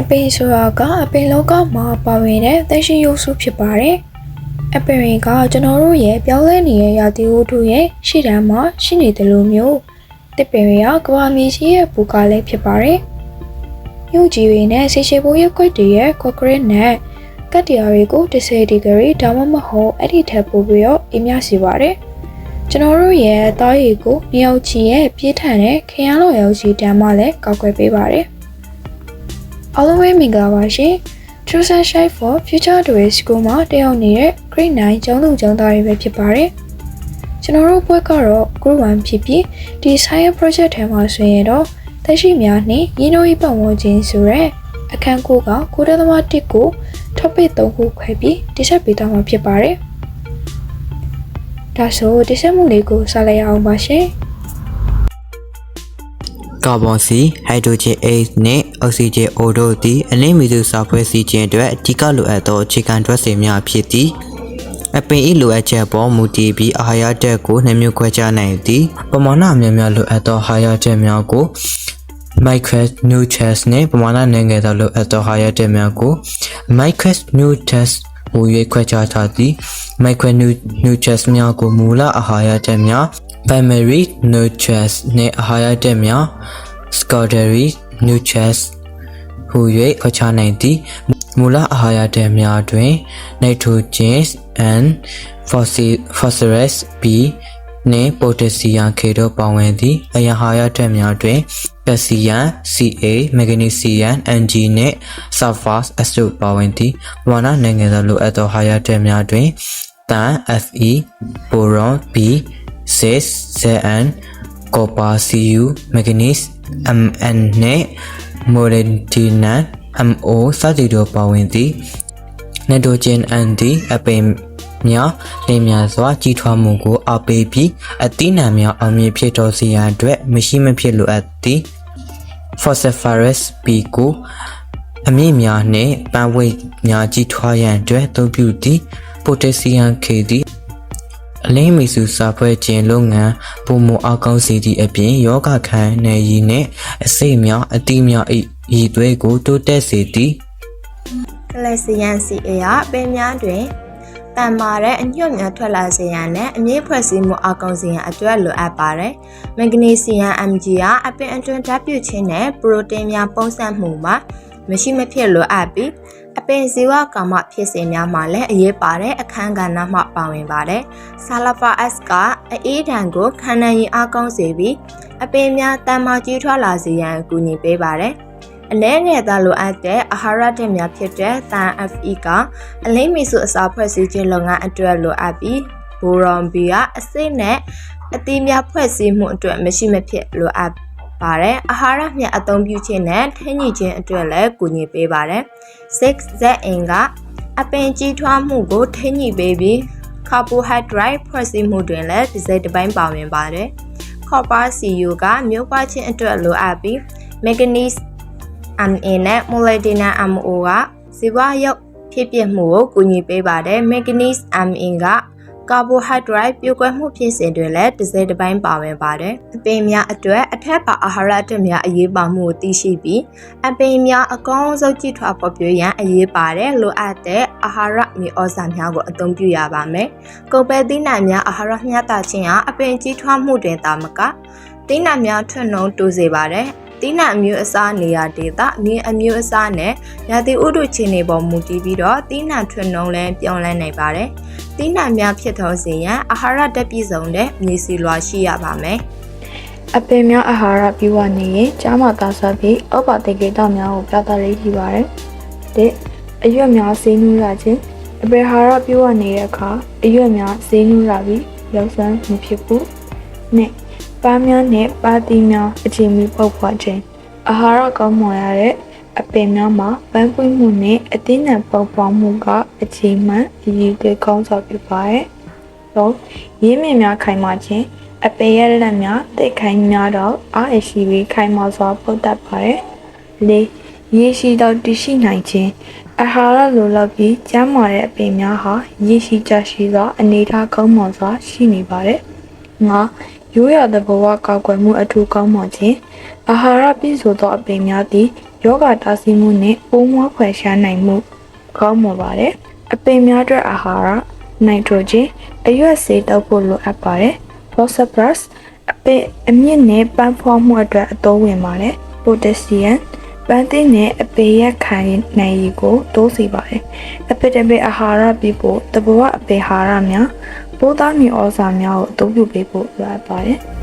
အပင်ဆိုတာကအပင်လောကမှာပါဝင်တဲ့သရှိရုပ်စုဖြစ်ပါတယ်။အပင်တွေကကျွန်တော်တို့ရဲ့ပြောင်းလဲနေတဲ့ရာသီဥတုရဲ့ရှေ့တန်းမှာရှိနေတယ်လို့မျိုးတစ်ပင်တွေကကဘာမြေရှိရဲ့ဘူကလည်းဖြစ်ပါတယ်။ရုပ်ကြီးတွေနဲ့ဆေးရှိပိုးရဲ့ခွက်တွေရဲ့ကွက်ဂရစ်နဲ့ကတ်တရားတွေကို10ဒီဂရီဒါမှမဟုတ်အဲ့ဒီထက်ပိုပြီးတော့အများစီပါတယ်။ကျွန်တော်တို့ရဲ့သားရည်ကိုမြောက်ချီရဲ့ပြည့်ထန်တဲ့ခရမ်းလော်ရောက်ချီတန်းမှလည်းကောက်ွယ်ပေးပါတယ်။ အားလုံးပဲမင်္ဂလာပါရှင် True Sunshine for Future Day School မှာတက်ရောက်နေတဲ့ Grade 9ကျောင်းသူကျောင်းသားတွေပဲဖြစ်ပါတယ်။ကျွန်တော်တို့ဘွဲကတော့ Group 1ဖြစ်ပြီးဒီ Science Project ထဲမှာဆိုရင်တော့သက်ရှိများနှင့်ရင်းနှီးရေးပတ်ဝန်းကျင်ဆိုတဲ့အခန်းကိုကကိုယ်တသမ1ကို topic 3ခုခွဲပြီးတိဆက်ပေးသွားမှာဖြစ်ပါတယ်။ဒါဆိုတိဆက်မှုလေးကိုစလိုက်ရအောင်ပါရှင်။ ကာဗွန်စီဟိုက်ဒရိုဂျင် A နှင့်အောက်ဆီဂျင် O တို့သည်အလင်းမီစုစာဖွဲ့စည်းခြင်းအတွက်အဓိကလိုအပ်သောအခြေခံဓာတ်ဆီများဖြစ်သည်အပင်၏လိုအပ်ချက်ပေါ်မူတည်ပြီးအာဟာရဓာတ်ကိုနှမျိုးခွဲခြားနိုင်သည်ပမာဏအများများလိုအပ်သောအာဟာရဓာတ်များကို micronutrients နှင့်ပမာဏနည်းငယ်သောလိုအပ်သောအာဟာရဓာတ်များကို micronutrients ဟူ၍ခွဲခြားထားသည် micronutrients များကိုမူလအာဟာရဓာတ်များ primary nutrients နှင့်အာဟာရဓာတ်များ secondary nutrients ဟူ၍ခွဲခြားနိုင်သည်မူလအာဟာရဓာတ်များတွင် nitrogen and phosphorus phosphorus B နှင့် potassium K တို့ပါဝင်သည်အရာဟာရဓာတ်များတွင် calcium Ca magnesium Mg နှင့် sulfur S တို့ပါဝင်သည်ပမာဏနိုင်ငံသောလိုအပ်သောဟာရဓာတ်များတွင်သံ Fe boron B 6 Zn copper Cu manganese Mn နှင့် molybdenum MO စသည်တို့ပါဝင်သည်နိုက်ထရိုဂျင်အန်သည်အပင်များလင်းများစွာကြီးထွားမှုကိုအားပေးပြီးအသီးနှံများအောင်မြင်ဖြစ်တော်စေရန်အတွက်မရှိမဖြစ်လိုအပ်သည် phosphorus B ကိုအမြင့်များနှင့်ပန်းဝိတ်များကြီးထွားရန်အတွက်အသုံးပြုသည် potassium K သည် အလင်းမီစုစာဖွဲ့ခြင်းလုပ်ငန်းပုံမအကောင်းစေသည့်အပြင်ယောဂခံနေရည်နှင့်အစိတ်များအသီးများ၏ရည်သွေးကိုတိုးတက်စေသည်ကလစီယန်စီအရာပင်များတွင်တန်မာတဲ့အညွတ်များထွက်လာစေရန်နဲ့အမြင့်ဖွဲ့စည်းမှုအကောင်စေရန်အတွက်လိုအပ်ပါတယ်။မက်ဂနီဆီယမ် Mg ကအပင်အတွင်းဓာတ်ပြုခြင်းနဲ့ပရိုတင်းများပုံစံမှုမှာ မရှိမဖြစ်လိုအပ်ပြီးအပင်ဇီဝကာမဖြစ်စဉ်များမှာလည်းအရေးပါတဲ့အခန်းကဏ္ဍမှပါဝင်ပါတယ်။ဆာလဖာ S ကအအေးဓာတ်ကိုခန္ဓာရင်အကောင်းစေပြီးအပင်များတန်မာကြီးထွားလာစေရန်အကူအညီပေးပါတယ်။အလဲငယ်သားလိုအပ်တဲ့အာဟာရဓာတ်များဖြစ်တဲ့သံ FE ကအလိမ့်မီစုအစာဖွဲ့စည်းခြင်းလုပ်ငန်းအတွက်လိုအပ်ပြီးဘိုရွန် B ကအစိတ်နဲ့အသီးများဖွဲ့စည်းမှုအတွက်မရှိမဖြစ်လိုအပ် ပါတယ်အာဟာရမြတ်အသုံးပြုခြင်းနဲ့ထိန်းညှိခြင်းအတွက်လည်းကူညီပေးပါတယ် 6 ZN ကအပင်ကြီးထွားမှုကိုထိန်းညှိပေးပြီး carbohydrate ဖွဲ့စည်းမှုတွင်လည်းဒီဇိုက်တစ်ပိုင်းပါဝင်ပါတယ် copper CU ကမျိုးပွားခြင်းအတွက်လိုအပ်ပြီး manganese MA နဲ့ molybdenum MO ကဇီဝရုပ်ဖြစ်ပြမှုကိုကူညီပေးပါတယ် manganese MA က ကာဘိုဟိုက်ဒရိုက်ပြိုကွဲမှုဖြစ်စဉ်တွင်လည်းတစ်စိတစ်ပိုင်းပါဝင်ပါတယ်။အပင်များအတွက်အထက်ပါအာဟာရဓာတ်များအရေးပါမှုကိုသိရှိပြီးအပင်များအကောင်းဆုံးကြည့်ထွားပေါ်ပြရန်အရေးပါတဲ့လိုအပ်တဲ့အာဟာရမြေဩဇာများကိုအသုံးပြုရပါမယ်။ကုန်ပဲသီးနှံများအာဟာရမျှတခြင်းဟာအပင်ကြီးထွားမှုတွင်သာမကသီးနှံများထွက်နှုံတိုးစေပါတယ်။ သီးနှံအမျိုးအစားနေရာဒေသမြေအမျိုးအစားနဲ့ရာသီဥတုခြေနေပေါ်မူတည်ပြီးတော့သီးနှံထွက်နှုံလဲပြောင်းလဲနိုင်ပါတယ်။သီးနှံများဖြစ်သောစေရန်အာဟာရဓာတ်ပြည့်စုံတဲ့မြေစီလွာရှိရပါမယ်။အပင်များအာဟာရပြည့်ဝနေရင်ကြားမှာသာစားပြီးဩဘာတေကေတများကိုပြသရေးရှိပါတယ်။တဲ့အရွက်များဆေးနူးရခြင်းအပင်အာဟာရပြည့်ဝနေတဲ့အခါအရွက်များဆေးနူးရပြီးရောက်စမ်းမဖြစ်ဘူး။နဲ့ ပန်းများနဲ့ပါတီများအချိန်မီပုတ်ဖွာခြင်းအာဟာရကောင်းမွန်ရတဲ့အပင်များမှာပန်းပွင့်မှုနဲ့အသင်းနှံပုတ်ပွားမှုကအချိန်မှန်အရေးကြီးကောင်းစွာဖြစ်ပါတယ်။တော့ရင်းမြစ်များခိုင်မာခြင်းအပင်ရဲ့လက်များတိတ်ခိုင်းများတော့အားအရှိပြီးခိုင်မာစွာပုတ်တတ်ပါတယ်။လေးရေရှိတော့တရှိနိုင်ခြင်းအာဟာရလိုလောက်ပြီးကျန်းမာတဲ့အပင်များဟာရေရှိကြရှိသောအနေအထားကောင်းမွန်စွာရှိနေပါတယ်။ငါ ရိုးရာသဘောဝကောက်ွယ်မှုအထူးကောင်းမွန်ခြင်းအာဟာရပြည့်စုံသောအပင်များသည်ယောဂတားဆီးမှုနဲ့ပိုးမွှားခွဲရှားနိုင်မှုကောင်းမွန်ပါတယ်။အပင်များအတွက်အာဟာရနိုက်ထရိုဂျင်အရွက်ဆေးတောက်ဖို့လိုအပ်ပါတယ်။ phosphorus အပင်အမြင့်နဲ့ပန်းဖွားမှုအတွက်အသုံးဝင်ပါတယ်။ potassium ပန်းသင်းနဲ့အပေရက်ခိုင်နိုင်ရည်ကိုတိုးစေပါတယ်။အပင်တပင်အာဟာရပြီးဖို့တဘဝအပေဟာရများ ပိုးသားမြေဩဇာများကိုအသုံးပြုပေးဖို့လိုအပ်ပါတယ်။